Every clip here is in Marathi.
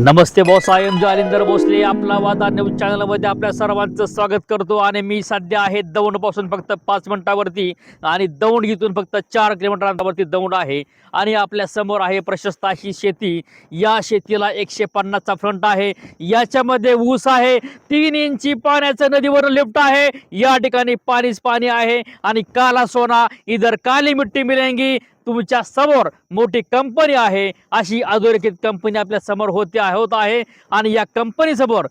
Namaste boss I am Jalindar Bhosale आपला वादा न्यूज चॅनलमध्ये आपल्या सर्वांचं स्वागत करतो. आणि मी सध्या आहे दौंडपासून फक्त पाच मिनिटावरती आणि दौंड इथून फक्त चार किलोमीटर अंतरावरती दौंड आहे. आणि आपल्यासमोर आहे प्रशस्त अशी शेती. या शेतीला एकशे पन्नासचा फ्रंट आहे. याच्यामध्ये ऊस आहे. तीन इंची पाण्याचं नदीवर लिफ्ट आहे. या ठिकाणी पाणीच पाणी आहे. आणि काला सोना इधर काली मिट्टी मिळेंगी तुमच्यासमोर मोठी कंपनी आहे. अशी अधोरेखित कंपनी आपल्यासमोर होते आहे- होत आहे. आणि या कंपनीसमोर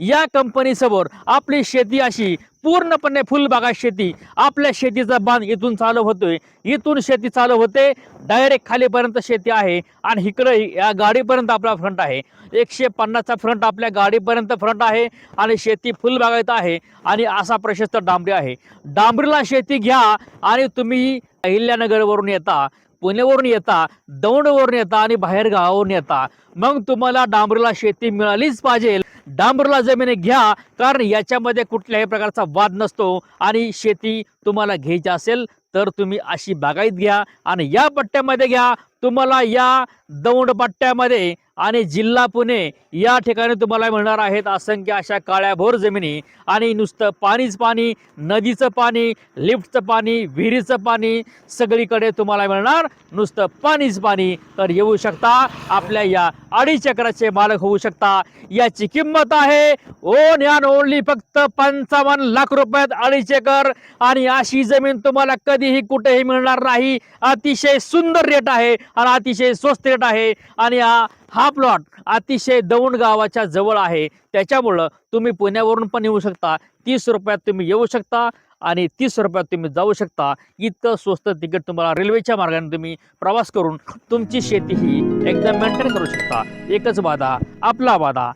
या कंपनीसमोर आपली शेती अशी पूर्णपणे फुलबागा शेती. आपल्या शेतीचा बांध इथून चालू होतोय. इथून शेती चालू होते. डायरेक्ट खालीपर्यंत शेती आहे. आणि इकडे या गाडीपर्यंत आपला फ्रंट आहे. एकशे पन्नासचा फ्रंट आपल्या गाडीपर्यंत फ्रंट आहे. आणि शेती फुलबागायत आहे. आणि असा प्रशस्त डांबरी आहे. डांबरीला शेती घ्या. आणि तुम्ही अहिल्यानगरवरून येता. पुण्यावरून येता दौंडवरून येता आणि बाहेर गावावरून येता. मग तुम्हाला डांबरीला शेती मिळालीच पाहिजे. डांबरला जमिनी घ्या कारण याच्यामध्ये कुठल्याही प्रकारचा वाद नसतो आणि शेती तुम्हाला घ्यायची असेल तर तुम्ही अशी बागायत घ्या आणि या पट्ट्यामध्ये घ्या. तुम्हाला या दौंड पट्ट्यामध्ये आणि जिल्हा पुणे या ठिकाणी तुम्हाला मिळणार आहेत असंख्य अशा काळ्याभोर जमिनी आणि नुसतं पाणीच पाणी नदीचं पाणी लिफ्टचं पाणी विहिरीचं पाणी सगळीकडे तुम्हाला मिळणार नुसतं पाणीच पाणी. तर येऊ शकता आपल्या या अडीच एकराचे मालक होऊ शकता. याची किंमत आहे ओन यान ओनली फक्त पंचावन्न लाख रुपयात अडीच एकर. आणि अशी जमीन तुम्हाला कधीही कुठेही मिळणार नाही. अतिशय सुंदर रेट आहे आणि अतिशय स्वस्त रेट आहे. आणि हा हा प्लॉट अतिशय दौंड गावाच्या जवळ आहे. त्याच्यामुळं तुम्ही पुण्यावरून पण येऊ शकता. तीस रुपयात तुम्ही येऊ शकता आणि तीस रुपयात तुम्ही जाऊ शकता. इतकं स्वस्त तिकीट तुम्हाला रेल्वेच्या मार्गाने तुम्ही प्रवास करून तुमची शेती ही एकदम मेंटेन करू शकता. एकच बाधा आपला बाधा.